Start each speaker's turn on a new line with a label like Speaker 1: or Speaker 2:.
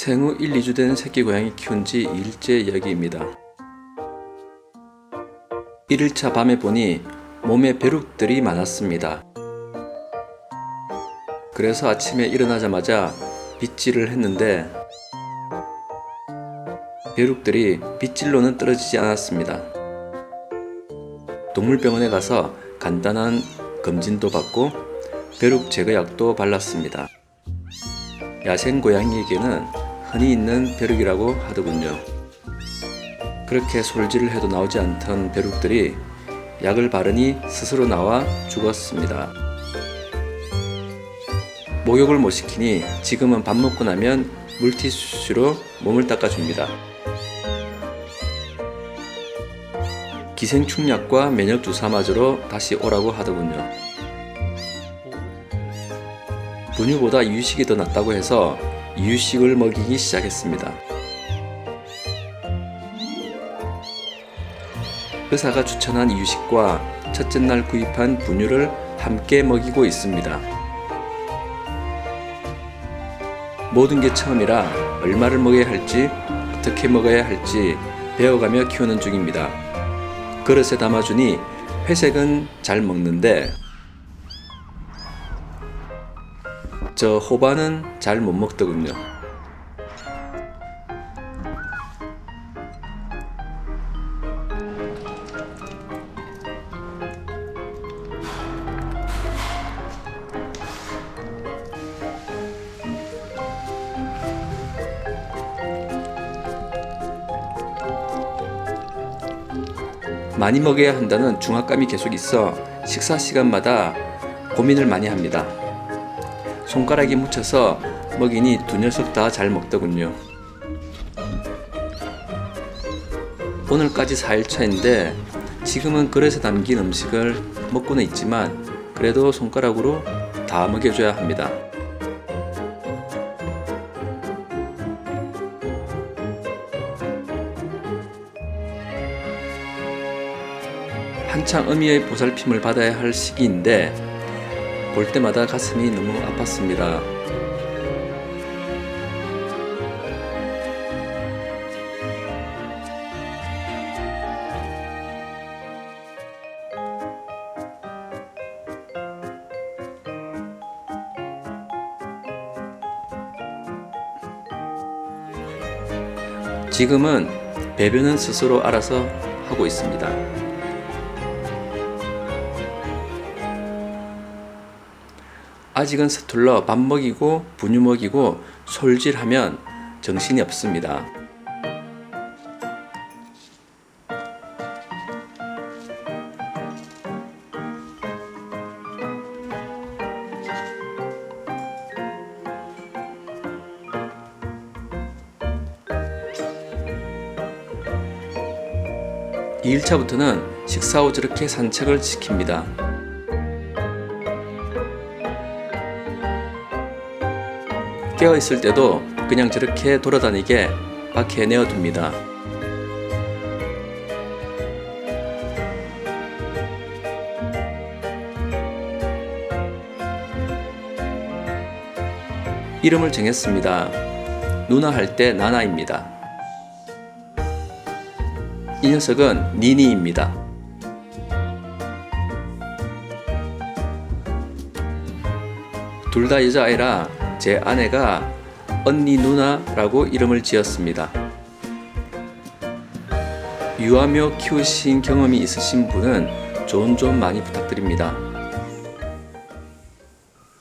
Speaker 1: 생후 1, 2주 된 새끼 고양이 키운 지 2일째 이야기입니다. 1일차 밤에 보니 몸에 벼룩들이 많았습니다. 그래서 아침에 일어나자마자 빗질을 했는데 벼룩들이 빗질로는 떨어지지 않았습니다. 동물병원에 가서 간단한 검진도 받고 벼룩 제거약도 발랐습니다. 야생 고양이에게는 흔히 있는 벼룩이라고 하더군요. 그렇게 솔질을 해도 나오지 않던 벼룩들이 약을 바르니 스스로 나와 죽었습니다. 목욕을 못 시키니 지금은 밥 먹고 나면 물티슈로 몸을 닦아줍니다. 기생충약과 면역 주사 맞으러 다시 오라고 하더군요. 분유보다 이유식이 더 낫다고 해서 이유식을 먹이기 시작했습니다. 의사가 추천한 이유식과 첫째 날 구입한 분유를 함께 먹이고 있습니다. 모든 게 처음이라 얼마를 먹여야 할지 어떻게 먹어야 할지 배워가며 키우는 중입니다. 그릇에 담아주니 회색은 잘 먹는데 저 호반은 잘 못 먹더군요. 많이 먹여야 한다는 중압감이 계속 있어 식사 시간마다 고민을 많이 합니다. 손가락이 묻혀서 먹이니 두 녀석 다 잘 먹더군요. 오늘까지 4일 차인데 지금은 그릇에 담긴 음식을 먹고는 있지만 그래도 손가락으로 다 먹여줘야 합니다. 한창 어미의 보살핌을 받아야 할 시기인데 볼 때마다 가슴이 너무 아팠습니다. 지금은 배변은 스스로 알아서 하고 있습니다. 아직은 서툴러 밥 먹이고 분유 먹이고 솔질하면 정신이 없습니다. 이일차부터는 식사 후 저렇게 산책을 시킵니다. 깨어 있을 때도 그냥 저렇게 돌아다니게 밖에 내어 둡니다. 이름을 정했습니다. 누나 할 때 나나입니다. 이 녀석은 니니입니다. 둘 다 여자아이라 제 아내가 언니 누나라고 이름을 지었습니다. 유아묘 키우신 경험이 있으신 분은 좀 많이 부탁드립니다.